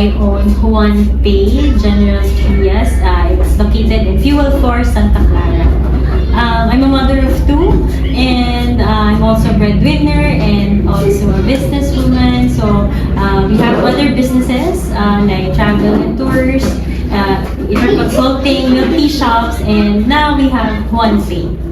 I own one Pay General Trias. Uh, it's located in Fuel Force, Santa Clara. Um, I'm a mother of two, and uh, I'm also a breadwinner and also a businesswoman. So uh, we have other businesses uh, like travel and tours, uh, consulting, tea shops, and now we have One Pay.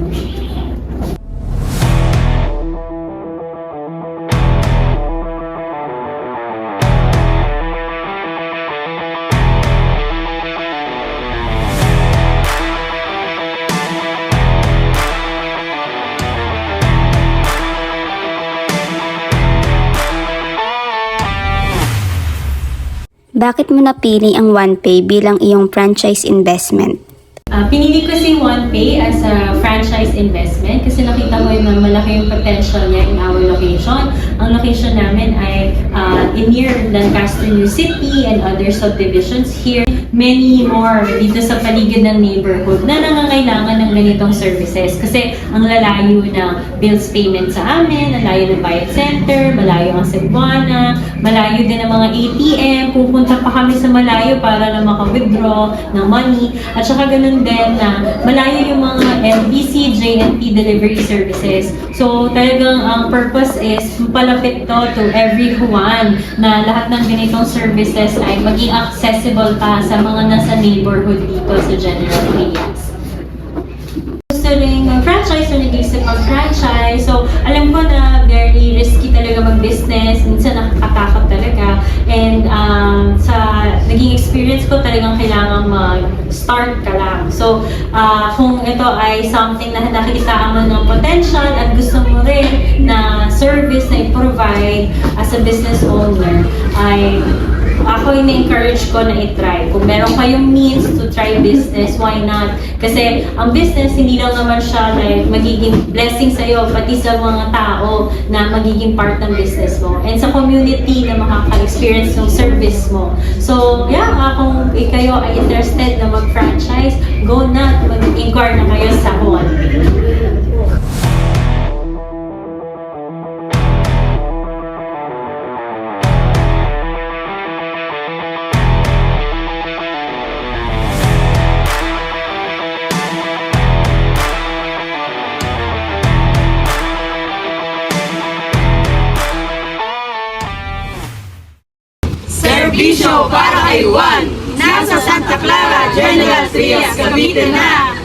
Bakit mo napili ang OnePay bilang iyong franchise investment? Uh, pinili ko si OnePay as a franchise investment kasi nakita ko na malaki yung potential niya in our location. Ang location namin ay uh, in near Lancaster New City and other subdivisions here. Many more dito sa paligid ng neighborhood na nangangailangan ng ganitong services. Kasi ang lalayo ng bills payment sa amin, ang layo ng bayad center, malayo ang Cebuana, malayo din ang mga ATM, pupunta kami sa malayo para na maka-withdraw ng money at saka ganun din na malayo yung mga LBC, JNP delivery services. So talagang ang purpose is palapit to to everyone na lahat ng ganitong services ay maging accessible pa sa mga nasa neighborhood dito sa General Trias gusto rin mag-franchise o nag-isip mag-franchise. Experience ko, talagang kailangan mag-start ka lang. So, ah, kung ito ay something na nakikita mo ng potential at gusto mo rin na service na i-provide as a business owner, ay ako ini-encourage ko na i-try. Kung meron kayong means to try business, why not? Kasi ang business, hindi lang naman siya like magiging blessing sa'yo, pati sa mga tao na magiging part ng business mo. And sa community na makaka-experience ng service mo. So, yeah, ah, kung kayo ay interested na mag-franchise, go na, mag-inquire na kayo sa One. Serbisyo para kay Juan. Nasa Santa Clara, General Trias, Cavite na.